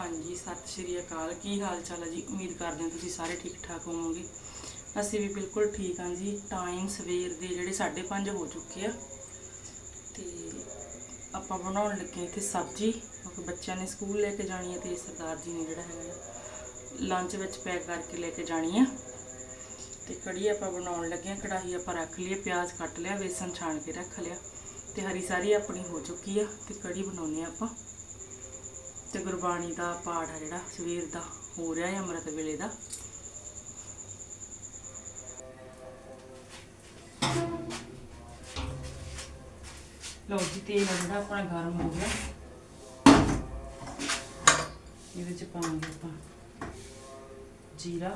ਹਾਂਜੀ, ਸਤਿ ਸ਼੍ਰੀ ਅਕਾਲ। ਕੀ ਹਾਲ ਚਾਲ ਹੈ ਜੀ? ਉਮੀਦ ਕਰਦੇ ਹਾਂ ਤੁਸੀਂ ਸਾਰੇ ਠੀਕ ਠਾਕ ਹੋਵੋਗੇ। ਅਸੀਂ ਵੀ ਬਿਲਕੁਲ ਠੀਕ ਹਾਂ ਜੀ। ਟਾਈਮ ਸਵੇਰ ਦੇ ਜਿਹੜੇ 5:30 ਹੋ ਚੁੱਕੇ ਆ। ਤੇ ਆਪਾਂ ਬਣਾਉਣ ਲੱਗੇ ਇੱਥੇ ਸਬਜ਼ੀ, ਕਿਉਂਕਿ ਬੱਚਿਆਂ ਨੇ ਸਕੂਲ ਲੈ ਕੇ ਜਾਣੀ ਹੈ ਤੇ ਸਰਦਾਰ ਜੀ ਨੇ ਜਿਹੜਾ ਹੈਗਾ ਲੰਚ ਵਿੱਚ ਪੈਕ ਕਰਕੇ ਲੈ ਕੇ ਜਾਣੀ ਆ। ਤੇ ਕੜੀ ਆਪਾਂ ਬਣਾਉਣ ਲੱਗੇ ਆ ਕੜਾਹੀ ਆਪਾਂ ਰੱਖ ਲਈ ਪਿਆਜ਼ ਕੱਟ ਲਿਆ, ਵੇਸਣ ਛਾਣ ਕੇ ਰੱਖ ਲਿਆ। ਤੇ ਹਰੀ ਸਾਰੀ ਆਪਣੀ ਹੋ ਚੁੱਕੀ ਆ ਤੇ ਕੜੀ ਬਣਾਉਣੇ ਆ ਆਪਾਂ। ਤੇ ਗੁਰਬਾਣੀ ਦਾ ਪਾਠ ਆ ਜਿਹੜਾ, ਸਵੇਰ ਦਾ ਹੋ ਰਿਹਾ ਹੈ ਅੰਮ੍ਰਿਤ ਵੇਲੇ ਦਾ। ਲਓ ਜੀ, ਤੇਲ ਆ ਜਿਹੜਾ ਆਪਣਾ ਗਰਮ ਹੋ ਗਿਆ। ਇਹਦੇ ਚ ਪਾਵਾਂਗੇ ਆਪਾਂ ਜੀਰਾ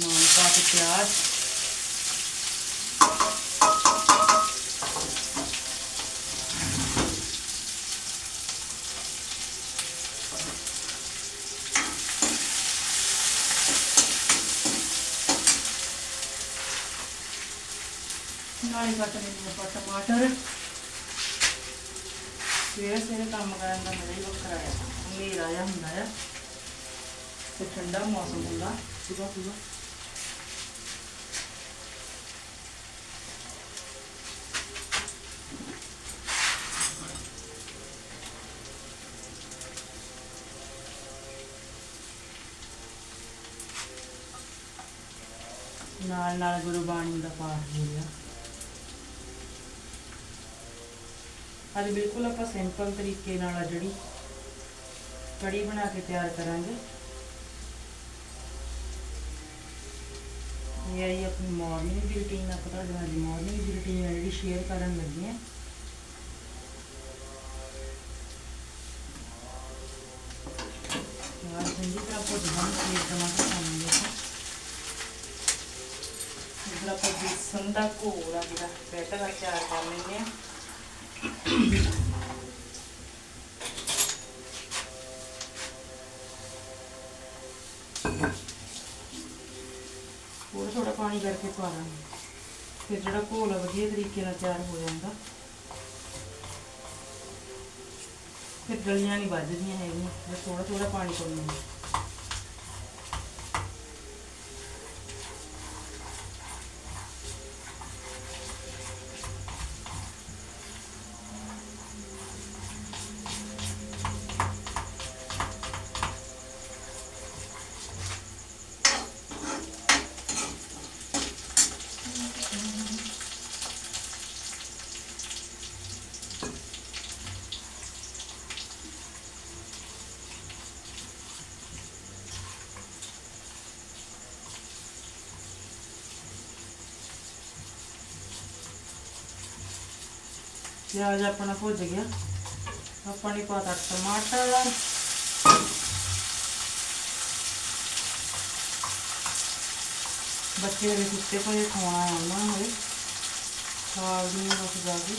ਨਾਲ ਪਾ ਕੇ ਪਿਆਜ਼। ਨਾਲੇ ਕੱਟ ਲੈਂਦੇ ਆਪਾਂ ਟਮਾਟਰ। ਸਵੇਰੇ ਸਵੇਰੇ ਕੰਮ ਕਰਨ ਦਾ ਮਜ਼ਾ ਹੀ ਵੱਖਰਾ ਹੈ। ਹਨੇਰਾ ਜਿਹਾ ਹੁੰਦਾ ਆ ਤੇ ਠੰਡਾ ਮੌਸਮ ਹੁੰਦਾ। ਸੁਬਾ ਸੁਬਾ। ਨਾਲ ਨਾਲ ਗੁਰਬਾਣੀ ਦਾ ਪਾਠ ਹੋ ਰਿਹਾ। ਅੱਜ ਬਿਲਕੁਲ ਆਪਾਂ ਸਿੰਪਲ ਤਰੀਕੇ ਨਾਲ ਆ ਜਿਹੜੀ ਕੜੀ ਬਣਾ ਕੇ ਤਿਆਰ ਕਰਾਂਗੇ। ਇਹ ਆਈ ਆਪਣੀ ਮਾਰਨਿੰਗ ਦੀ ਰੁਟੀਨ ਆਪਾਂ ਤੁਹਾਡੇ ਨਾਲ ਦੀ ਮਾਰਨਿੰਗ ਦੀ ਰੁਟੀਨ ਹੈ ਜਿਹੜੀ ਸ਼ੇਅਰ ਕਰਨ ਲੱਗੇ ਹਾਂ। ਯਾਰ ਚੰਗੀ ਤਰ੍ਹਾਂ ਭੁੱਜ ਜਾਣ ਤੇ ਟਮਾਟਰ ਪਾਵਾਂਗੇ ਆਪਾਂ ਇਧਰ ਆਪਾਂ ਬੇਸਨ ਦਾ ਘੋਲ ਆ ਜਿਹੜਾ ਬੈਟਰ ਆ ਤਿਆਰ ਕਰ ਲੈਂਦੇ ਆ ਥੋੜਾ ਥੋੜਾ ਪਾਣੀ ਕਰਕੇ ਪਾ ਦਾਂਗੇ ਫਿਰ ਜਿਹੜਾ ਘੋਲ ਆ ਵਧੀਆ ਤਰੀਕੇ ਨਾਲ ਤਿਆਰ ਹੋ ਜਾਂਦਾ। ਫਿਰ ਗਲੀਆਂ ਨਹੀਂ ਵੱਜਦੀਆਂ ਹੈਗੀਆਂ ਥੋੜਾ ਥੋੜਾ ਪਾਣੀ ਪਾਉਣਾ ਹੈ ਪਿਆਜ਼ ਆਪਣਾ ਭੁੱਜ ਗਿਆ। ਆਪਾਂ ਨੇ ਪਾਤਾ ਟਮਾਟਰ। ਬੱਚੇ ਦੇ ਕੁੱਤੇ ਪਏ ਖਾਣਾ ਉਹਨਾਂ ਨੂੰ ਖਾ ਵੀ ਬਸ ਜਾ ਕੇ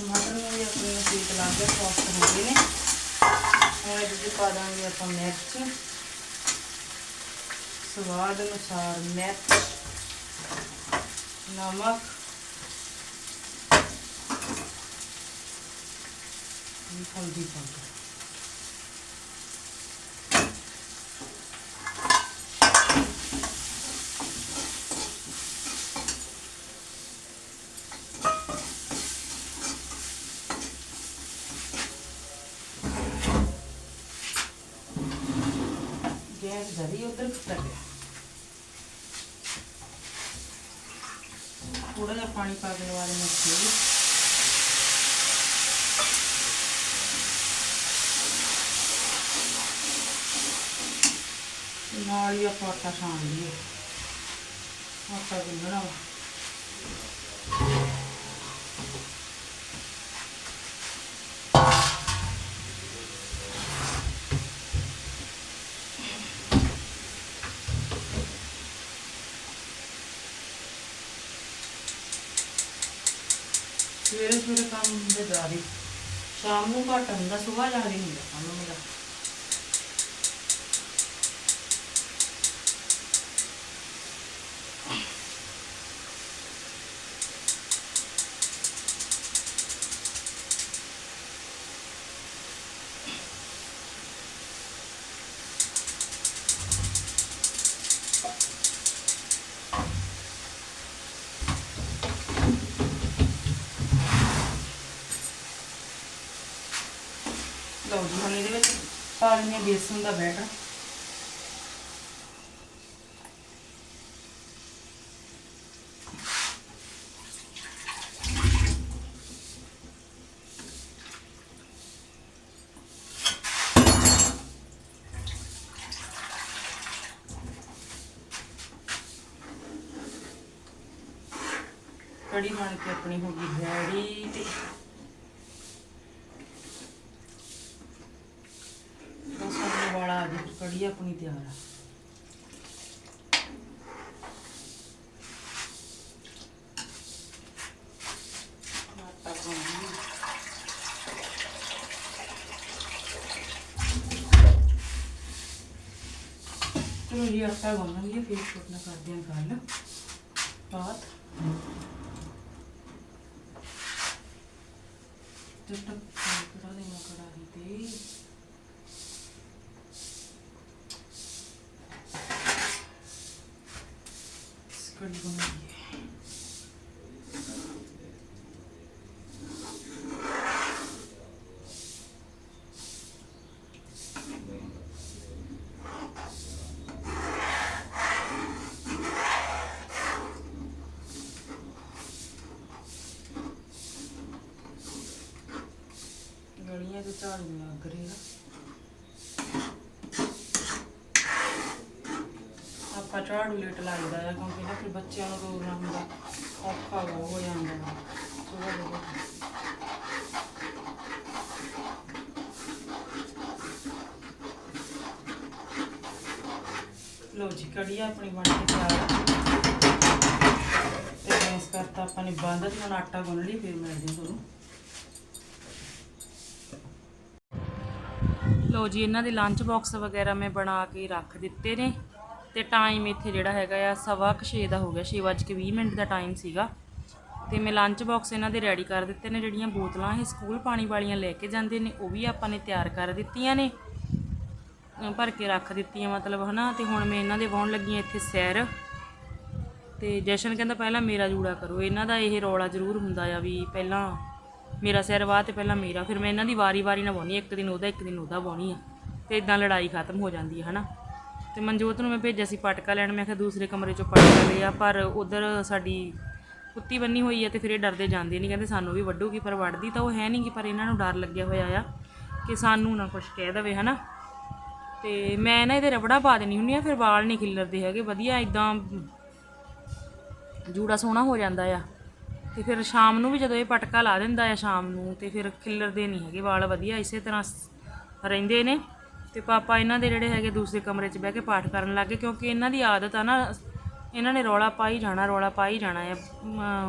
ਟਮਾਟਰ ਨੂੰ ਵੀ ਆਪਣੇ ਨੂੰ ਸੇਕ ਲਾ ਕੇ ਸੌਫਟ ਹੋ ਗਏ ਨੇ ਹੁਣ ਇਹਦੇ ਵਿੱਚ ਪਾ ਦਾਂਗੇ ਆਪਾਂ ਮਿਰਚ। ਸਵਾਦ ਅਨੁਸਾਰ ਮਿਰਚ ਨਮਕ ਹਲਦੀ ਪਾਊਡਰ। गैस धरी उधर कर दिया थोड़ा सा पानी पा के लगा रहे हैं ਨਾਲ ਹੀ ਆਪਾਂ ਆਟਾ ਛਾਣ ਲਈਏ ਆਟਾ ਗੁੰਨਣਾ ਵਾ ਸ਼ਾਮ ਨੂੰ ਘੱਟ ਹੁੰਦਾ ਸਵੇਰ ਜ਼ਿਆਦਾ ਹੁੰਦਾ ਕੰਮ ਮੇਰਾ। ਇਹਦੇ ਵਿੱਚ ਪਾ ਲੈਂਦੇ ਹਾਂ ਬੇਸਨ ਦਾ ਬੈਟਰ। ਕੜੀ ਬਣ ਕੇ ਆਪਣੀ ਹੋ ਗਈ ਰੈਡੀ ਤੇ ਬਸ ਹੁਣ ਵਾਲਾ ਕੜੀ ਆਪਣੀ ਤਿਆਰ ਆ। ਚਲੋ ਜੀ ਆਟਾ ਗੁੰਨ ਲਈਏ ਫਿਰ ਛੋਟਨਾ ਕਰਦੇ ਹਾਂ ਗੱਲ। ਬਾਤ ਟੱਕ ਕਰਾ ਦੇਣਾ ਕੜਾਹੀ ਤੇ। ਕੜੀ ਬਣਾਈਏ ਗਲੀਆਂ ਤੇ ਝਾੜੂ ਲੱਗ ਰਿਹਾ। ਆਪਾਂ ਲੇਟ ਲੱਗਦਾ ਆ, ਕਿਉਂਕਿ ਨਾ ਫਿਰ ਬੱਚਿਆਂ ਨੂੰ ਰੋਣਾ ਹੁੰਦਾ ਔਖਾ ਬਹੁਤ ਹੋ ਜਾਂਦਾ ਹੈ ਸੁਬਾਹ ਦੇ ਲੋ ਜੀ, ਕੜੀ ਆਪਣੀ ਬਣ ਕੇ ਤਿਆਰ ਆ। ਤੇ ਗੈਸ ਕਰਤਾ ਆਪਾਂ ਨੇ ਬੰਦ ਤੇ ਹੁਣ ਆਟਾ ਗੁੰਨ ਲਈ, ਫਿਰ ਮਿਲਦੇ ਹਾਂ ਤੁਹਾਨੂੰ। ਲੋ ਜੀ, ਇਹਨਾਂ ਦੇ ਲੰਚ ਬਾਕਸ ਵਗੈਰਾ ਮੈਂ ਬਣਾ ਕੇ ਰੱਖ ਦਿੱਤੇ ਨੇ। ਤੇ ਟਾਈਮ ਇੱਥੇ ਜਿਹੜਾ ਹੈਗਾ ਆ ਸਵਾ ਕੁ ਛੇ ਦਾ ਹੋ ਗਿਆ ਛੇ ਵੱਜ ਕੇ 20 ਮਿੰਟ ਦਾ ਟਾਈਮ ਸੀਗਾ। ਤੇ ਮੈਂ ਲੰਚ ਬਾਕਸ ਇਹਨਾਂ ਦੇ ਰੈਡੀ ਕਰ ਦਿੱਤੇ ਨੇ ਜਿਹੜੀਆਂ ਬੋਤਲਾਂ ਇਹ ਸਕੂਲ ਪਾਣੀ ਵਾਲੀਆਂ ਲੈ ਕੇ ਜਾਂਦੇ ਨੇ ਉਹ ਵੀ ਆਪਾਂ ਨੇ ਤਿਆਰ ਕਰ ਦਿੱਤੀਆਂ ਨੇ। ਭਰ ਕੇ ਰੱਖ ਦਿੱਤੀਆਂ ਮਤਲਬ ਹਨਾ ਤੇ ਹੁਣ ਮੈਂ ਇਹਨਾਂ ਦੇ ਵਾਉਣ ਲੱਗੀ ਹਾਂ ਇੱਥੇ ਸੈਰ। ਤੇ ਜਸ਼ਨ ਕਹਿੰਦਾ ਪਹਿਲਾਂ ਮੇਰਾ ਜੂੜਾ ਕਰੋ ਇਹਨਾਂ ਦਾ ਇਹ ਰੌਲਾ ਜ਼ਰੂਰ ਹੁੰਦਾ ਆ ਵੀ ਪਹਿਲਾਂ ਮੇਰਾ ਸਿਰ ਵਾਹ ਤੇ ਪਹਿਲਾਂ ਮੇਰਾ ਫਿਰ ਮੈਂ ਇਹਨਾਂ ਦੀ ਵਾਰੀ-ਵਾਰੀ ਨਾ ਵਾਹੁੰਦੀ ਹਾਂ, ਇੱਕ ਦਿਨ ਉਹਦਾ ਇੱਕ ਦਿਨ ਉਹਦਾ ਵਾਹੁੰਦੀ ਆ। ਤੇ ਇਦਾਂ ਲੜਾਈ ਖਤਮ ਹੋ ਜਾਂਦੀ ਹੈ ਹਨਾ। ਤੇ ਮਨਜੋਤ ਨੂੰ ਮੈਂ ਭੇਜਿਆ ਸੀ ਪਟਕਾ ਲੈਣ, ਮੈਂ ਕਿਹਾ ਦੂਸਰੇ ਕਮਰੇ ਚੋਂ ਪਟਕਾ ਲਿਆ, ਪਰ ਉਧਰ ਸਾਡੀ ਕੁੱਤੀ ਬੰਨੀ ਹੋਈ ਹੈ ਤੇ ਫਿਰ ਇਹ ਡਰਦੇ ਜਾਂਦੇ ਨਹੀਂ ਕਹਿੰਦੇ ਸਾਨੂੰ ਵੀ ਵੱਢੂਗੀ, ਪਰ ਵੱਢਦੀ ਤਾਂ ਉਹ ਹੈ ਨਹੀਂ ਗੀ, ਪਰ ਇਹਨਾਂ ਨੂੰ ਡਰ ਲੱਗਿਆ ਹੋਇਆ ਆ ਕਿ ਸਾਨੂੰ ਨਾ ਕੁਝ ਕਹਿ ਦੇਵੇ, ਹਨਾ? ਤੇ ਮੈਂ ਨਾ ਇਹਦੇ ਰਬੜਾ ਪਾ ਦੇਣੀ ਹੁੰਦੀ ਆ, ਫਿਰ ਵਾਲ ਨਹੀਂ ਖਿਲਰਦੇ ਹੈਗੇ, ਵਧੀਆ ਇਦਾਂ ਜੂੜਾ ਸੋਹਣਾ ਹੋ ਜਾਂਦਾ ਆ। ਤੇ ਫਿਰ ਸ਼ਾਮ ਨੂੰ ਵੀ ਜਦੋਂ ਇਹ ਪਟਕਾ ਲਾ ਦਿੰਦਾ ਆ ਸ਼ਾਮ ਨੂੰ, ਤੇ ਫਿਰ ਖਿਲਰਦੇ ਨਹੀਂ ਹੈਗੇ ਵਾਲ ਵਧੀਆ, ਇਸੇ ਤਰ੍ਹਾਂ ਰਹਿੰਦੇ ਨੇ। ਤੇ ਪਾਪਾ ਇਹਨਾਂ ਦੇ ਜਿਹੜੇ ਹੈਗੇ ਦੂਸਰੇ ਕਮਰੇ 'ਚ ਬਹਿ ਕੇ ਪਾਠ ਕਰਨ ਲੱਗੇ ਕਿਉਂਕਿ ਇਹਨਾਂ ਦੀ ਆਦਤ ਆ ਨਾ, ਇਹਨਾਂ ਨੇ ਰੌਲਾ ਪਾਈ ਜਾਣਾ, ਰੌਲਾ ਪਾਈ ਜਾਣਾ ਆ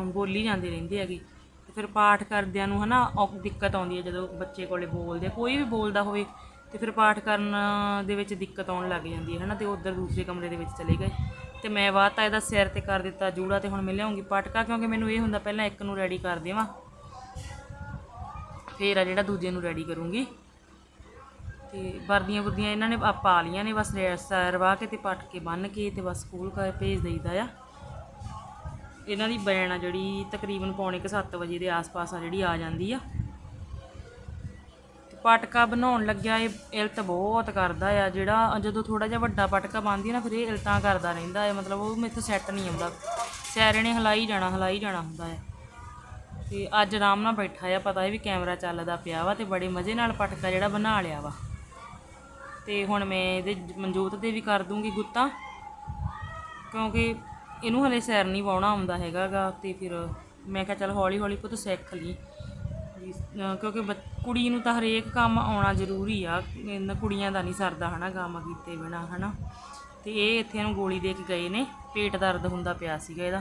ਬੋਲੀ ਜਾਂਦੀ ਰਹਿੰਦੀ ਹੈਗੀ। ਤੇ ਫਿਰ ਪਾਠ ਕਰਦਿਆਂ ਨੂੰ ਹਨਾ ਔਖ- ਦਿੱਕਤ ਆਉਂਦੀ ਹੈ ਜਦੋਂ ਬੱਚੇ ਕੋਲੇ ਬੋਲਦੇ ਕੋਈ ਵੀ ਬੋਲਦਾ ਹੋਵੇ ਤੇ ਫਿਰ ਪਾਠ ਕਰਨ ਦੇ ਵਿੱਚ ਦਿੱਕਤ ਆਉਣ ਲੱਗ ਜਾਂਦੀ ਹੈ ਹਨਾ, ਤੇ ਉਧਰ ਦੂਸਰੇ ਕਮਰੇ ਦੇ ਵਿੱਚ ਚਲੇ ਗਏ। ਤੇ ਮੈਂ ਵਾਤਾ ਇਹਦਾ ਸਿਰ ਤੇ ਕਰ ਦਿੱਤਾ, ਜੂੜਾ ਤੇ ਹੁਣ ਮੈਂ ਲਿਆਉਂਗੀ ਪਟਕਾ, ਕਿਉਂਕਿ ਮੈਨੂੰ ਇਹ ਹੁੰਦਾ ਪਹਿਲਾਂ ਇੱਕ ਨੂੰ ਰੈਡੀ ਕਰ ਦੇਵਾਂ। ਫੇਰ ਆ ਜਿਹੜਾ ਦੂਜੇ ਨੂੰ ਰੈਡੀ ਕਰੂੰਗੀ। ਤੇ ਵਰਦੀਆਂ ਵਰਦੀਆਂ ਇਹਨਾਂ ਨੇ ਆ ਪਾ ਲੀਆਂ ਨੇ, ਬਸ ਰੈ- ਰਵਾ ਕੇ ਤੇ ਪੱਟ ਕੇ ਬੰਨ ਕੇ ਤੇ ਬਸ ਸਕੂਲ ਕਰ ਭੇਜ ਦਈਦਾ ਆ। ਇਹਨਾਂ ਦੀ ਬੈਣ ਆ ਜਿਹੜੀ ਤਕਰੀਬਨ ਪੌਣੇ ਕੁ 7 ਵਜੇ ਦੇ ਆਸ-ਪਾਸ ਆ ਜਿਹੜੀ ਆ ਜਾਂਦੀ ਆ। ਤੇ ਪਟਕਾ ਬਣਾਉਣ ਲੱਗਿਆ, ਇਹ ਇਲਤ ਬਹੁਤ ਕਰਦਾ ਆ, ਜਿਹੜਾ ਜਦੋਂ ਥੋੜਾ ਜਿਹਾ ਵੱਡਾ ਪਟਕਾ ਬਣਦੀ ਆ ਨਾ, ਫਿਰ ਇਹ ਇਲਤਾਂ ਕਰਦਾ ਰਹਿੰਦਾ ਆ, ਮਤਲਬ ਉਹ ਮੇਥੋਂ ਸੈੱਟ ਨਹੀਂ ਆਉਂਦਾ। ਸੈਰੇ ਨੇ ਹਲਾਈ ਜਾਣਾ ਹਲਾਈ ਜਾਣਾ ਹੁੰਦਾ ਆ। ਤੇ ਅੱਜ ਆਰਾਮ ਨਾਲ ਬੈਠਾ ਆ, ਪਤਾ ਹੈ ਵੀ ਕੈਮਰਾ ਚੱਲਦਾ ਪਿਆ ਵਾ ਤੇ ਬੜੇ ਮਜ਼ੇ ਨਾਲ ਪਟਕਾ ਜਿਹੜਾ ਬਣਾ ਲਿਆ ਵਾ। ਤੇ ਹੁਣ ਮੈਂ ਇਹਦੇ ਮਨਜੋਤ ਦੇ ਵੀ ਕਰ ਦੂੰਗੀ ਗੁੱਤਾਂ। ਕਿਉਂਕਿ ਇਹਨੂੰ ਹਲੇ ਸੈਰ ਨਹੀਂ ਵਾਉਣਾ ਆਉਂਦਾ ਹੈਗਾਗਾ ਤੇ ਫਿਰ ਮੈਂ ਕਿਹਾ ਚੱਲ ਹੌਲੀ ਹੌਲੀ ਪੁੱਤ ਸਿੱਖ ਲਈ ਕਿਉਂਕਿ ਬੱਚ- ਕੁੜੀ ਨੂੰ ਤਾਂ ਹਰੇਕ ਕੰਮ ਆਉਣਾ ਜ਼ਰੂਰੀ ਆ। ਇਹਨਾਂ ਕੁੜੀਆਂ ਦਾ ਨਹੀਂ ਸਰਦਾ ਹਨਾ ਕੰਮ ਕੀਤੇ ਬਿਨਾ, ਹਨਾ। ਤੇ ਇਹ ਇੱਥੇ ਨੂੰ ਗੋਲੀ ਦੇ ਕੇ ਗਏ ਨੇ। ਪੇਟ ਦਰਦ ਹੁੰਦਾ ਪਿਆ ਸੀਗਾ ਇਹਦਾ।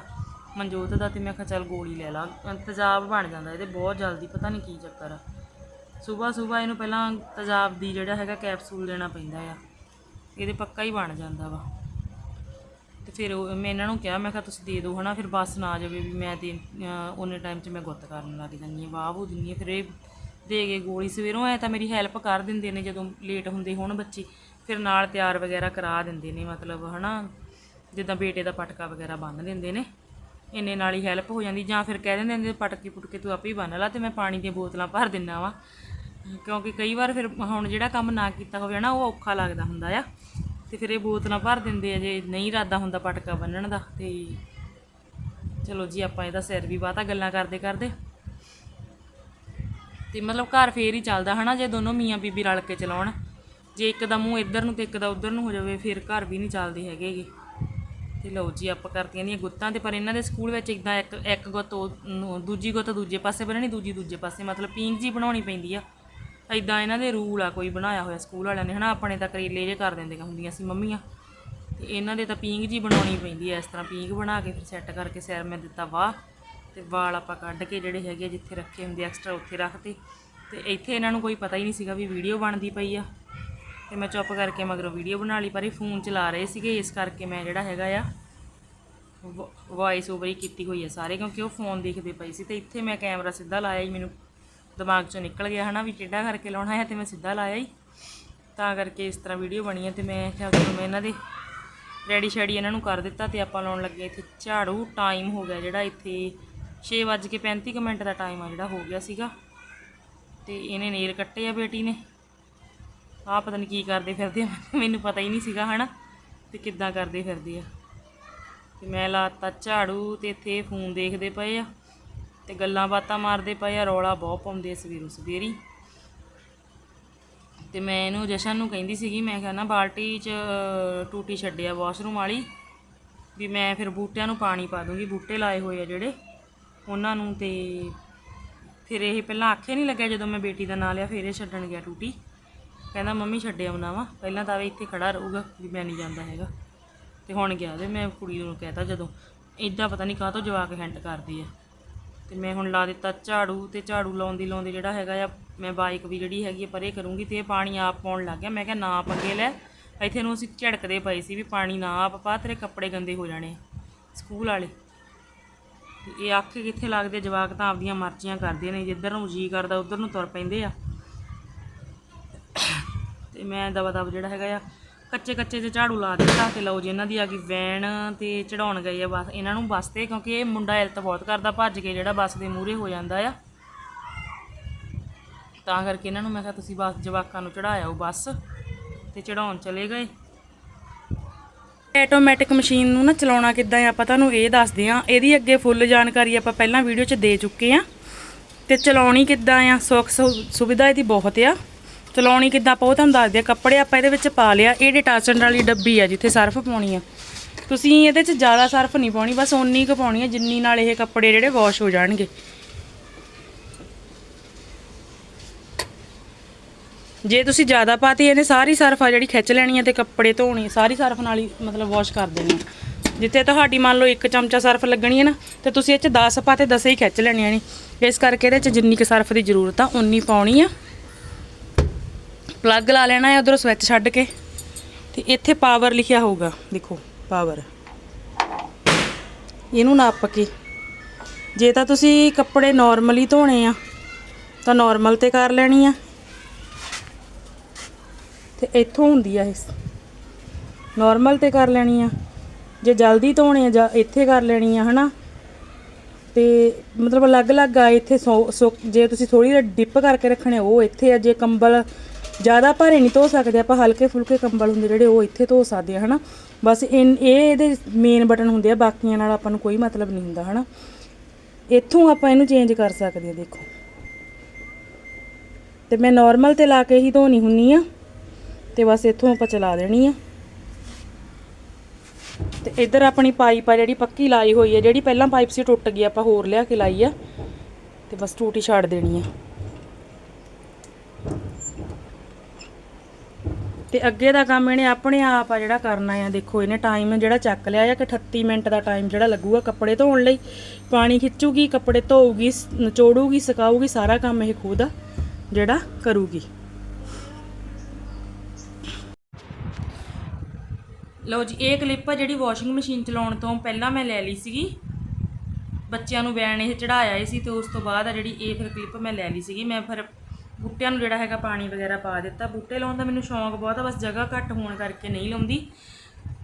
ਮਨਜੋਤ ਦਾ ਤੇ ਮੈਂ ਕਿਹਾ ਚੱਲ ਗੋਲੀ ਲੈ ਲਾ। ਤੇਜ਼ਾਬ ਬਣ ਜਾਂਦਾ ਇਹਦੇ ਬਹੁਤ ਜਲਦੀ, ਪਤਾ ਨਹੀਂ ਕੀ ਚੱਕਰ ਆ। ਸਵੇਰ ਸਵੇਰ ਇਹਨੂੰ ਪਹਿਲਾਂ ਤੇਜ਼ਾਬ ਦੀ ਜਿਹੜਾ ਹੈਗਾ ਕੈਪਸੂਲ ਦੇਣਾ ਪੈਂਦਾ ਆ। ਇਹਦੇ ਪੱਕਾ ਹੀ ਬਣ ਜਾਂਦਾ ਵਾ। ਤੇ ਫਿਰ ਉਹ- ਮੈਂ ਇਹਨਾਂ ਨੂੰ ਕਿਹਾ, ਮੈਂ ਕਿਹਾ ਤੁਸੀਂ ਦੇ ਦਿਓ ਹਨਾ, ਫਿਰ ਬਸ ਨਾ ਜਾਵੇ ਵੀ ਮੈਂ ਤੇ ਉਹਨੇ ਟਾਈਮ 'ਚ ਮੈਂ ਗੁੱਤ ਕਰਨ ਲੱਗ ਜਾਂਦੀ ਹਾਂ ਵਾਹ ਉਹ ਦਿੰਦੀ ਹਾਂ। ਫਿਰ ਇਹ ਦੇ ਕੇ ਗੋਲੀ ਸਵੇਰੋਂ ਐ ਤਾਂ ਮੇਰੀ ਹੈਲਪ ਕਰ ਦਿੰਦੇ ਨੇ, ਜਦੋਂ ਲੇਟ ਹੁੰਦੇ ਹੋਣ ਬੱਚੇ। ਫਿਰ ਨਾਲ ਤਿਆਰ ਵਗੈਰਾ ਕਰਾ ਦਿੰਦੇ ਨੇ, ਮਤਲਬ ਹਨਾ, ਜਿੱਦਾਂ ਬੇਟੇ ਦਾ ਪਟਕਾ ਵਗੈਰਾ ਬੰਨ੍ਹ ਦਿੰਦੇ ਨੇ। ਇੰਨੇ ਨਾਲ ਹੀ ਹੈਲਪ ਹੋ ਜਾਂਦੀ, ਜਾਂ ਫਿਰ ਕਹਿ ਦਿੰਦੇ ਨੇ ਪਟਕੇ ਪੁਟਕੇ ਤੂੰ ਆਪੇ ਹੀ ਬੰਨ੍ਹ ਲਾ ਤੇ ਮੈਂ ਪਾਣੀ ਦੀਆਂ ਬੋਤਲਾਂ ਭਰ ਦਿੰਨਾ ਵਾ। ਕਿਉਂਕਿ ਕਈ ਵਾਰ ਫਿਰ ਹੁਣ ਜਿਹੜਾ ਕੰਮ ਨਾ ਕੀਤਾ ਹੋਵੇ ਨਾ ਉਹ ਔਖਾ ਲੱਗਦਾ ਹੁੰਦਾ ਆ। ਤੇ ਫਿਰ ਇਹ ਬੋਤਲਾਂ ਭਰ ਦਿੰਦੇ ਆ, ਜੇ ਨਹੀਂ ਇਰਾਦਾ ਹੁੰਦਾ ਪਟਕਾ ਬੰਨਣ ਦਾ, ਤੇ ਚਲੋ ਜੀ, ਆਪਾਂ ਇਹਦਾ ਸਿਰ ਵੀ ਬਾਤਾ ਗੱਲਾਂ ਕਰਦੇ ਕਰਦੇ। ਤੇ ਮਤਲਬ ਘਰ ਫੇਰ ਹੀ ਚੱਲਦਾ ਹਨਾ, ਜੇ ਦੋਨੋਂ ਮੀਆਂ ਬੀਬੀ ਰਲ ਕੇ ਚਲਾਉਣ। ਜੇ ਇੱਕ ਦਾ ਮੂੰਹ ਇੱਧਰ ਨੂੰ ਤੇ ਇੱਕ ਦਾ ਉੱਧਰ ਨੂੰ ਹੋ ਜਾਵੇ, ਫਿਰ ਘਰ ਵੀ ਨਹੀਂ ਚੱਲਦੇ ਹੈਗੇ ਤੇ ਲਓ ਜੀ, ਆਪਾਂ ਕਰਤੀਆਂ ਦੀਆਂ ਗੁੱਤਾਂ ਤੇ, ਪਰ ਇਹਨਾਂ ਦੇ ਸਕੂਲ ਵਿੱਚ ਇਦਾਂ ਇੱਕ ਇੱਕ ਗੁੱਤ, ਉਹ- ਦੂਜੀ ਗੁੱਤ ਦੂਜੇ ਪਾਸੇ ਬਣਨੀ ਦੂਜੀ ਦੂਜੇ ਪਾਸੇ, ਮਤਲਬ ਪੀਂਗ ਜੀ ਬਣਾਉਣੀ ਪੈਂਦੀ ਆ। ਇਦਾਂ ਇਹਨਾਂ ਦੇ ਰੂਲ ਆ, ਕੋਈ ਬਣਾਇਆ ਹੋਇਆ ਸਕੂਲ ਵਾਲਿਆਂ ਨੇ, ਹਨਾ, ਆਪਣੇ ਤਾਂ ਕਰੇਲੇ ਜੇ ਕਰ ਦਿੰਦੀਆਂ ਹੁੰਦੀਆਂ ਸੀ ਮੰਮੀਆਂ। ਤੇ ਇਹਨਾਂ ਦੇ ਤਾਂ ਪੀਂਗ ਜੀ ਬਣਾਉਣੀ ਪੈਂਦੀ ਐ ਇਸ ਤਰ੍ਹਾਂ ਪੀਂਗ ਬਣਾ ਕੇ ਫਿਰ ਸੈੱਟ ਕਰਕੇ ਸਿਰ ਮੈਂ ਦਿੱਤਾ ਵਾਹ। ਤੇ ਵਾਲ ਆਪਾਂ ਕੱਢ ਕੇ ਜਿਹੜੇ ਹੈਗੇ ਆ, ਜਿੱਥੇ ਰੱਖੇ ਹੁੰਦੇ ਐਕਸਟਰਾ ਉੱਥੇ ਰੱਖਤੇ ਤੇ। ਇੱਥੇ ਇਹਨਾਂ ਨੂੰ ਕੋਈ ਪਤਾ ਹੀ ਨਹੀਂ ਸੀਗਾ ਵੀ ਵੀਡੀਓ ਬਣਦੀ ਪਈ ਆ। ਤੇ ਮੈਂ ਚੁੱਪ ਕਰਕੇ ਮਗਰੋਂ ਵੀਡੀਓ ਬਣਾ ਲਈ, ਪਰ ਇਹ ਫੋਨ ਚਲਾ ਰਹੇ ਸੀਗੇ, ਇਸ ਕਰਕੇ ਮੈਂ ਜਿਹੜਾ ਹੈਗਾ ਆ ਵੌਇਸ ਓਵਰ ਹੀ ਕੀਤੀ ਹੋਈ ਹੈ ਸਾਰੇ, ਕਿਉਂਕਿ ਉਹ ਫੋਨ ਦੇਖਦੇ ਪਈ ਸੀ। ਤੇ ਇੱਥੇ ਮੈਂ ਕੈਮਰਾ ਸਿੱਧਾ ਲਾਇਆ ਹੀ ਮੈਨੂੰ। ਦਿਮਾਗ ਚੋਂ ਨਿਕਲ ਗਿਆ ਹਨਾ ਵੀ ਟੇਢਾ ਕਰਕੇ ਲਾਉਣਾ ਹੈ ਤੇ ਮੈਂ ਸਿੱਧਾ ਲਾਇਆ ਹੀ। ਤਾਂ ਕਰਕੇ ਇਸ ਤਰ੍ਹਾਂ ਵੀਡੀਓ ਬਣੀ ਹੈ ਤੇ ਮੈਂ ਕਿਹਾ ਚਲੋ ਮੈਂ ਇਹਨਾਂ ਦੇ ਰੈਡੀ ਸ਼ੈਡੀ ਇਹਨਾਂ ਨੂੰ ਕਰ ਦਿੱਤਾ ਤੇ ਆਪਾਂ ਲਾਉਣ ਲੱਗੇ ਇੱਥੇ ਝਾੜੂ। ਟਾਈਮ ਹੋ ਗਿਆ ਜਿਹੜਾ ਇੱਥੇ 6:35 ਕੁ ਮਿੰਟ ਦਾ ਟਾਈਮ ਆ ਜਿਹੜਾ ਹੋ ਗਿਆ ਸੀਗਾ। ਤੇ ਇਹਨੇ ਨੇਲ ਕੱਟੇ ਆ ਬੇਟੀ ਨੇ। ਆ ਪਤਾ ਨਹੀਂ ਕੀ ਕਰਦੇ ਫਿਰਦੇ ਆ, ਮੈਨੂੰ ਪਤਾ ਹੀ ਨਹੀਂ ਸੀਗਾ ਹਨਾ ਤੇ ਕਿੱਦਾਂ ਕਰਦੇ ਫਿਰਦੇ ਆ। ਤੇ ਮੈਂ ਲਾਤਾ ਝਾੜੂ ਤੇ ਇੱਥੇ ਫੋਨ ਦੇਖਦੇ ਪਏ ਆ। ਤੇ ਗੱਲਾਂ ਬਾਤਾਂ ਮਾਰਦੇ ਪਏ ਆ, ਰੌਲਾ ਬਹੁਤ ਪਾਉਂਦੇ ਆ ਸਵੇਰੋਂ ਸਵੇਰੀ। ਤੇ ਮੈਂ ਇਹਨੂੰ ਜਸ਼ਨ ਨੂੰ ਕਹਿੰਦੀ ਸੀਗੀ, ਮੈਂ ਕਿਹਾ ਨਾ ਬਾਲਟੀ 'ਚ ਟੂਟੀ ਛੱਡਿਆ ਵਾਸ਼ਰੂਮ ਵਾਲੀ, ਵੀ ਮੈਂ ਫਿਰ ਬੂਟਿਆਂ ਨੂੰ ਪਾਣੀ ਪਾ ਦੂੰਗੀ, ਬੂਟੇ ਲਾਏ ਹੋਏ ਆ ਜਿਹੜੇ, ਉਹਨਾਂ ਨੂੰ ਤੇ ਫਿਰ ਇਹ ਪਹਿਲਾਂ ਆਖੇ ਨਹੀਂ ਲੱਗਿਆ ਜਦੋਂ ਮੈਂ ਬੇਟੀ ਦਾ ਨਾਂ ਲਿਆ, ਫਿਰ ਇਹ ਛੱਡਣ ਗਿਆ ਟੂਟੀ। ਕਹਿੰਦਾ, ਮੰਮੀ ਛੱਡਿਆ ਬਣਾਵਾ ਪਹਿਲਾਂ ਤਾਂ ਇਹ ਇੱਥੇ ਖੜਾ ਰਹੂਗਾ, ਵੀ ਮੈਂ ਨਹੀਂ ਜਾਂਦਾ ਹੈਗਾ। ਤੇ ਹੁਣ ਗਿਆ ਤੇ ਮੈਂ ਕੁੜੀ ਨੂੰ ਕਹਿਤਾ ਜਦੋਂ ਇਦਾਂ ਪਤਾ ਨਹੀਂ ਕਾਹ ਤੋਂ ਜਵਾਕ ਹੈਂਟ ਕਰਦੀ ਆ। ਤੇ ਮੈਂ ਹੁਣ ਲਾ ਦਿੱਤਾ ਝਾੜੂ ਤੇ ਝਾੜੂ ਲਾਉਂਦੀ ਲਾਉਂਦੀ ਜਿਹੜਾ ਹੈਗਾ ਆ, ਮੈਂ ਬਾਈਕ ਵੀ ਜਿਹੜੀ ਹੈਗੀ ਆ ਪਰੇ ਕਰੂੰਗੀ ਤੇ ਇਹ ਪਾਣੀ ਆਪ ਪਾਉਣ ਲੱਗ ਗਿਆ। ਮੈਂ ਕਿਹਾ ਨਾ ਆਪ ਅੱਗੇ ਲੈ। ਇੱਥੇ ਨੂੰ ਅਸੀਂ ਝੜਕਦੇ ਪਏ ਸੀ ਵੀ ਪਾਣੀ ਨਾ ਆਪ ਪਾ, ਤੇਰੇ ਕੱਪੜੇ ਗੰਦੇ ਹੋ ਜਾਣੇ ਸਕੂਲ ਵਾਲੇ। ਇਹ ਆਖੇ ਕਿੱਥੇ ਲੱਗਦੇ ਜਵਾਕ ਤਾਂ ਆਪਦੀਆਂ ਮਰਜ਼ੀਆਂ ਕਰਦੇ ਨੇ, ਜਿੱਧਰ ਨੂੰ ਜੀ ਕਰਦਾ ਉਧਰ ਨੂੰ ਤੁਰ ਪੈਂਦੇ ਆ। ਤੇ ਮੈਂ ਦਵਾ ਦਬ ਜਿਹੜਾ ਹੈਗਾ ਆ ਕੱਚੇ ਕੱਚੇ ਜਿਹੇ ਝਾੜੂ ਲਾ ਦਿੱਤਾ ਤੇ ਲਓ ਜੀ, ਇਹਨਾਂ ਦੀ ਆ ਗਈ ਵੈਨ ਤੇ ਚੜਾਉਣ ਗਏ ਆ ਬਸ, ਇਹਨਾਂ ਨੂੰ ਬੱਸ ਤੇ, ਕਿਉਂਕਿ ਇਹ ਮੁੰਡਾ ਇਲਤ ਬਹੁਤ ਕਰਦਾ, ਭੱਜ ਕੇ ਜਿਹੜਾ ਬੱਸ ਦੇ ਮੂਹਰੇ ਹੋ ਜਾਂਦਾ ਆ। ਤਾਂ ਕਰਕੇ ਇਹਨਾਂ ਨੂੰ ਮੈਂ ਕਿਹਾ, ਤੁਸੀਂ ਬੱਸ ਜਵਾਕਾਂ ਨੂੰ ਚੜਾਇਓ ਬੱਸ ਤੇ ਚੜਾਉਣ ਚਲੇ ਗਏ। ਆਟੋਮੈਟਿਕ ਮਸ਼ੀਨ ਨੂੰ ਨਾ ਚਲਾਉਣਾ ਕਿੱਦਾਂ ਆ, ਆਪਾਂ ਤੁਹਾਨੂੰ ਇਹ ਦੱਸਦੇ ਆ ਇਹਦੀ ਅੱਗੇ ਫੁੱਲ ਜਾਣਕਾਰੀ ਆਪਾਂ ਪਹਿਲਾਂ ਵੀਡੀਓ 'ਚ ਦੇ ਚੁੱਕੇ ਆ ਤੇ ਚਲਾਉਣੀ ਕਿੱਦਾਂ ਆ, ਸੁੱਖ ਸੁ- ਸੁਵਿਧਾ ਇਹਦੀ ਬਹੁਤ ਆ। ਚਲਾਉਣੀ ਕਿੱਦਾਂ ਆਪਾਂ ਤੁਹਾਨੂੰ ਦੱਸਦੇ ਆ ਕੱਪੜੇ ਆਪਾਂ ਇਹਦੇ ਵਿੱਚ ਪਾ ਲਿਆ, ਇਹ ਡਿਟਾਚਨ ਵਾਲੀ ਡੱਬੀ ਆ ਜਿੱਥੇ ਸਰਫ ਪਾਉਣੀ ਆ। ਤੁਸੀਂ ਇਹਦੇ 'ਚ ਜ਼ਿਆਦਾ ਸਰਫ ਨਹੀਂ ਪਾਉਣੀ, ਬਸ ਓਨੀ ਕੁ ਪਾਉਣੀ ਆ ਜਿੰਨੀ ਨਾਲ ਇਹ ਕੱਪੜੇ ਜਿਹੜੇ ਵਾਸ਼ ਹੋ ਜਾਣਗੇ। ਜੇ ਤੁਸੀਂ ਜ਼ਿਆਦਾ ਪਾਤੀ, ਇਹਨੇ ਸਾਰੀ ਸਰਫ ਆ ਜਿਹੜੀ ਖਿੱਚ ਲੈਣੀ ਹੈ ਤੇ ਕੱਪੜੇ ਧੋਣੇ, ਸਾਰੀ ਸਰਫ ਨਾਲ ਹੀ ਮਤਲਬ ਵਾਸ਼ ਕਰ ਦੇਣੀ ਆ। ਜਿੱਥੇ ਤੁਹਾਡੀ ਮੰਨ ਲਓ ਇੱਕ ਚਮਚਾ ਸਰਫ ਲੱਗਣੀ ਹੈ ਨਾ, ਤੇ ਤੁਸੀਂ ਇਹ ਚ 10 ਪਾ ਤੇ 10 ਹੀ ਖਿੱਚ ਲੈਣੀਆਂ ਨੇ ਇਸ ਕਰਕੇ ਇਹਦੇ ਚ ਜਿੰਨੀ ਕੁ ਸਰਫ ਦੀ ਜ਼ਰੂਰਤ ਆ ਉਨੀ ਪਾਉਣੀ ਆ। ਪਲੱਗ ਲਾ ਲੈਣਾ ਹੈ ਉਧਰੋਂ ਸਵਿਚ ਛੱਡ ਕੇ। ਤੇ ਇੱਥੇ ਪਾਵਰ ਲਿਖਿਆ ਹੋਊਗਾ। ਦੇਖੋ ਪਾਵਰ ਇਹਨੂੰ ਨਾਪ ਕੇ। ਜੇ ਤਾਂ ਤੁਸੀਂ ਕੱਪੜੇ ਨਾਰਮਲੀ ਧੋਣੇ ਆ, ਤਾਂ ਨਾਰਮਲ ਤੇ ਕਰ ਲੈਣੀ ਆ। ਤੇ ਇੱਥੋਂ ਹੁੰਦੀ ਆ ਇਸ ਨਾਰਮਲ ਤੇ ਕਰ ਲੈਣੀ ਆ। ਜੇ ਜਲਦੀ ਧੋਣੇ ਆ, ਜਾਂ ਇੱਥੇ ਕਰ ਲੈਣੀ ਆ, ਹਨਾ? ਤੇ ਮਤਲਬ ਅਲੱਗ-ਅਲੱਗ ਆ ਇੱਥੇ ਸੌ- ਸੌ- ਜੇ ਤੁਸੀਂ ਥੋੜੀ ਜਿਹੀ ਡਿਪ ਕਰਕੇ ਰੱਖਣੇ, ਉਹ ਇੱਥੇ ਆ। ਜੇ ਕੰਬਲ ਜ਼ਿਆਦਾ ਭਾਰੇ ਨਹੀਂ ਧੋ ਸਕਦੇ, ਆਪਾਂ ਹਲਕੇ ਫੁਲਕੇ ਕੰਬਲ ਹੁੰਦੇ ਜਿਹੜੇ ਉਹ ਇੱਥੇ ਧੋ ਸਕਦੇ ਆ, ਹਨਾ? ਬਸ ਇਨ, ਇਹ ਇਹਦੇ ਮੇਨ ਬਟਨ ਹੁੰਦੇ ਆ, ਬਾਕੀਆਂ ਨਾਲ ਆਪਾਂ ਨੂੰ ਕੋਈ ਮਤਲਬ ਨਹੀਂ ਹੁੰਦਾ, ਹਨਾ? ਇੱਥੋਂ ਆਪਾਂ ਇਹਨੂੰ ਚੇਂਜ ਕਰ ਸਕਦੇ ਆ, ਦੇਖੋ। ਤੇ ਮੈਂ ਨਾਰਮਲ ਤੇ ਲਾ ਕੇ ਹੀ ਧੋਣੀ ਹੁੰਨੀ ਆ, ਤੇ ਬਸ ਇੱਥੋਂ ਆਪਾਂ ਚਲਾ ਦੇਣੀ ਆ। ਤੇ ਇੱਧਰ ਆਪਣੀ ਪਾਈਪ ਆ ਜਿਹੜੀ ਪੱਕੀ ਲਾਈ ਹੋਈ ਆ, ਜਿਹੜੀ ਪਹਿਲਾਂ ਪਾਈਪ ਸੀ ਟੁੱਟ ਗਈ, ਆਪਾਂ ਹੋਰ ਲਿਆ ਕੇ ਲਾਈ ਆ, ਤੇ ਬਸ ਟੂਟੀ ਛੱਡ ਦੇਣੀ ਆ। ਤੇ ਅੱਗੇ ਦਾ ਕੰਮ ਇਹਨੇ ਆਪਣੇ ਆਪ ਆ ਜਿਹੜਾ ਕਰਨਾ ਆ। ਦੇਖੋ, ਇਹਨੇ ਟਾਈਮ ਜਿਹੜਾ ਚੱਕ ਲਿਆ ਆ ਕਿ 38 ਮਿੰਟ ਦਾ ਟਾਈਮ ਜਿਹੜਾ ਲੱਗੂਗਾ ਕੱਪੜੇ ਧੋਣ ਲਈ। ਪਾਣੀ ਖਿੱਚੂਗੀ, ਕੱਪੜੇ ਧੋਊਗੀ, ਸ- ਸੁਕਾਊਗੀ, ਸਾਰਾ ਕੰਮ ਇਹ ਖੁਦ ਜਿਹੜਾ ਕਰੂਗੀ। ਲਓ ਜੀ, ਇਹ ਕਲਿੱਪ ਆ ਜਿਹੜੀ ਵਾਸ਼ਿੰਗ ਮਸ਼ੀਨ ਚਲਾਉਣ ਤੋਂ ਪਹਿਲਾਂ ਮੈਂ ਲੈ ਲਈ ਸੀਗੀ। ਬੱਚਿਆਂ ਨੂੰ ਵੈਨ ਇਹ ਚੜਾਇਆ ਸੀ ਤੇ ਉਸ ਤੋਂ ਬਾਅਦ ਆ ਜਿਹੜੀ ਇਹ ਫਿਰ ਕਲਿੱਪ ਮੈਂ ਲੈ ਲਈ ਸੀਗੀ। ਮੈਂ ਫਿਰ ਬੂਟਿਆਂ ਨੂੰ ਜਿਹੜਾ ਹੈਗਾ ਪਾਣੀ ਵਗੈਰਾ ਪਾ ਦਿੱਤਾ। ਬੂਟੇ ਲਾਉਣ ਦਾ ਮੈਨੂੰ ਸ਼ੌਂਕ ਬਹੁਤ ਆ, ਬਸ ਜਗ੍ਹਾ ਘੱਟ ਹੋਣ ਕਰਕੇ ਨਹੀਂ ਲਾਉਂਦੀ।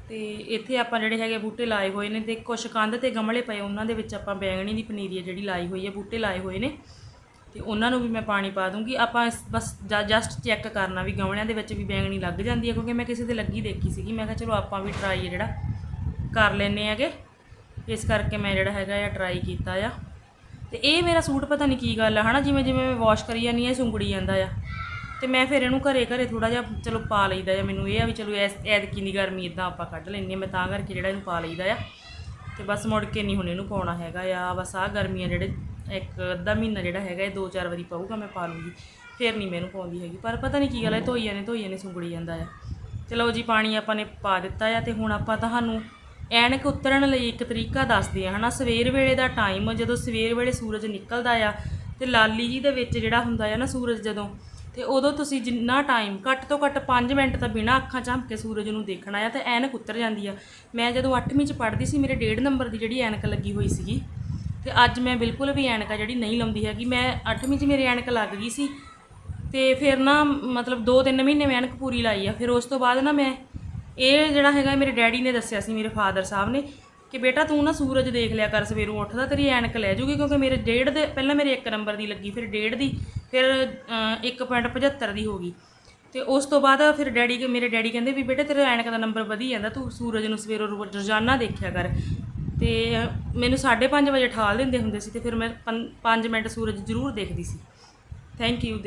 ਤੇ ਇੱਥੇ ਆਪਾਂ ਜਿਹੜੇ ਹੈਗੇ ਬੂਟੇ ਲਾਏ ਹੋਏ ਨੇ ਤੇ ਕੁਛ ਕੰਧ ਤੇ ਗਮਲੇ ਪਏ ਉਹਨਾਂ ਦੇ ਵਿੱਚ ਆਪਾਂ ਬੈਂਗਣੀ ਦੀ ਪਨੀਰੀ ਹੈ ਜਿਹੜੀ ਲਾਈ ਹੋਈ ਹੈ ਬੂਟੇ ਲਾਏ ਹੋਏ ਨੇ। ਤੇ ਉਹਨਾਂ ਨੂੰ ਵੀ ਮੈਂ ਪਾਣੀ ਪਾ ਦੂੰਗੀ। ਆਪਾਂ ਇਸ- ਬਸ ਜਸਟ ਚੈੱਕ ਕਰਨਾ ਵੀ ਗਮਲਿਆਂ ਦੇ ਵਿੱਚ ਵੀ ਬੈਂਗਣੀ ਲੱਗ ਜਾਂਦੀ ਹੈ ਕਿਉਂਕਿ ਮੈਂ ਕਿਸੇ ਦੇ ਲੱਗੀ ਦੇਖੀ ਸੀਗੀ। ਮੈਂ ਕਿਹਾ ਚਲੋ ਆਪਾਂ ਵੀ ਟਰਾਈ ਹੈ ਜਿਹੜਾ ਕਰ ਲੈਨੇ ਹੈਗੇ। ਇਸ ਕਰਕੇ ਮੈਂ ਜਿਹੜਾ ਹੈਗਾ ਆ ਟਰਾਈ ਕੀਤਾ ਆ। ਤੇ ਇਹ ਮੇਰਾ ਸੂਟ ਪਤਾ ਨਹੀਂ ਕੀ ਗੱਲ ਆ, ਹਨਾ? ਜਿਵੇਂ ਜਿਵੇਂ ਮੈਂ ਵਾਸ਼ ਕਰੀ ਜਾਂਦੀ ਆ ਇਹ ਸੁੰਗੜੀ ਜਾਂਦਾ ਆ। ਤੇ ਮੈਂ ਫਿਰ ਇਹਨੂੰ ਘਰੇ ਘਰੇ ਥੋੜਾ ਜਿਹਾ, ਚਲੋ ਪਾ ਲਈਦਾ ਆ ਮੈਨੂੰ ਇਹ ਆ ਵੀ ਚਲੋ ਐਸ ਐਤਕੀ ਦੀ ਗਰਮੀ ਇਦਾਂ ਆਪਾਂ ਕੱਢ ਲੈਂਦੇ ਹਾਂ, ਮੈਂ ਤਾਂ ਕਰਕੇ ਜਿਹੜਾ ਇਹਨੂੰ ਪਾ ਲਈਦਾ ਆ। ਤੇ ਬਸ ਮੁੜ ਕੇ ਨਹੀਂ ਹੁਣ ਇਹਨੂੰ ਪਾਉਣਾ ਹੈਗਾ ਆ। ਬਸ ਆ ਗਰਮੀਆਂ ਜਿਹੜੇ ਇੱਕ ਅੱਧਾ ਮਹੀਨਾ ਜਿਹੜਾ ਹੈਗਾ, ਇਹ ਦੋ ਚਾਰ ਵਾਰੀ ਪਾਊਗਾ ਮੈਂ ਪਾ ਲੂੰਗੀ। ਫਿਰ ਨਹੀਂ ਮੈਨੂੰ ਪਾਉਂਦੀ ਹੈਗੀ। ਪਰ ਪਤਾ ਨਹੀਂ ਕੀ ਗੱਲ ਹੈ ਧੋਈਆਂ ਨੇ ਧੋਈਆਂ ਨੇ ਸੁੰਗੜੀ ਜਾਂਦਾ ਆ। ਚਲੋ ਜੀ, ਪਾਣੀ ਆਪਾਂ ਨੇ ਪਾ ਦਿੱਤਾ ਆ ਤੇ ਹੁਣ ਆਪਾਂ ਤੁਹਾਨੂੰ ਐਨਕ ਉਤਰਨ ਲਈ ਇੱਕ ਤਰੀਕਾ ਦੱਸਦੇ ਹੈ ਹਨਾ? ਸਵੇਰ ਵੇਲੇ ਦਾ ਟਾਈਮ ਜਦੋਂ ਸਵੇਰ ਵੇਲੇ ਸੂਰਜ ਨਿਕਲਦਾ ਆ, ਤੇ ਲਾਲੀ ਜੀ ਦੇ ਵਿੱਚ ਜਿਹੜਾ ਹੁੰਦਾ ਆ ਨਾ ਸੂਰਜ ਜਦੋਂ, ਤੇ ਉਦੋਂ ਤੁਸੀਂ ਜਿੰਨਾ ਟਾਈਮ ਘੱਟ ਤੋਂ ਘੱਟ 5 ਮਿੰਟ ਤਾਂ ਬਿਨਾਂ ਅੱਖਾਂ ਝੰਮ ਕੇ ਸੂਰਜ ਨੂੰ ਦੇਖਣਾ ਆ, ਤੇ ਐਨਕ ਉਤਰ ਜਾਂਦੀ ਆ। ਮੈਂ ਜਦੋਂ 8ਵੀਂ ਚ ਪੜ੍ਹਦੀ ਸੀ, ਮੇਰੇ ਡੇਢ ਨੰਬਰ ਦੀ ਜਿਹੜੀ ਐਨਕ ਲੱਗੀ ਹੋਈ ਸੀਗੀ, ਤੇ ਅੱਜ ਮੈਂ ਬਿਲਕੁਲ ਵੀ ਐਨਕ ਆ ਜਿਹੜੀ ਨਹੀਂ ਲਾਉਂਦੀ ਹੈਗੀ। ਮੈਂ 8ਵੀਂ 'ਚ ਮੇਰੀ ਐਨਕ ਲੱਗ ਗਈ ਸੀ, ਤੇ ਫਿਰ ਨਾ, ਮਤਲਬ 2-3 ਮਹੀਨੇ ਮੈਂ ਐਨਕ ਪੂਰੀ ਲਾਈ ਆ, ਫਿਰ ਉਸ ਤੋਂ ਬਾਅਦ ਨਾ ਮੈਂ ਇਹ ਜਿਹੜਾ ਹੈਗਾ ਮੇਰੇ ਡੈਡੀ ਨੇ ਦੱਸਿਆ ਸੀ ਮੇਰੇ ਫਾਦਰ ਸਾਹਿਬ ਨੇ ਕਿ ਬੇਟਾ ਤੂੰ ਨਾ ਸੂਰਜ ਦੇਖ ਲਿਆ ਕਰ ਸਵੇਰੋਂ ਉੱਠਦਾ ਤੇਰੀ ਐਨਕ ਲੈ ਜੂਗੀ ਕਿਉਂਕਿ ਮੇਰੇ ਡੇਢ ਦੇ ਪਹਿਲਾਂ ਮੇਰੇ 1 ਨੰਬਰ ਦੀ ਲੱਗੀ ਫਿਰ ਡੇਢ ਦੀ ਫਿਰ ਅ, 1.75 ਦੀ ਹੋ ਗਈ। ਤੇ ਉਸ ਤੋਂ ਬਾਅਦ ਫਿਰ ਡੈਡੀ ਮੇਰੇ ਡੈਡੀ ਕਹਿੰਦੇ ਵੀ ਬੇਟੇ ਤੇਰੇ ਐਨਕ ਦਾ ਨੰਬਰ ਵਧੀ ਜਾਂਦਾ ਤੂੰ ਸੂਰਜ ਨੂੰ ਸਵੇਰੋਂ ਰੋ- ਰੋਜ਼ਾਨਾ ਦੇਖਿਆ ਕਰ। ਤੇ ਮੈਨੂੰ 5:30 ਵਜੇ ਠਾਲ ਦਿੰਦੇ ਹੁੰਦੇ ਸੀ ਤੇ ਫਿਰ ਮੈਂ 5 ਮਿੰਟ ਸੂਰਜ ਜ਼ਰੂਰ ਦੇਖਦੀ ਸੀ। Thank you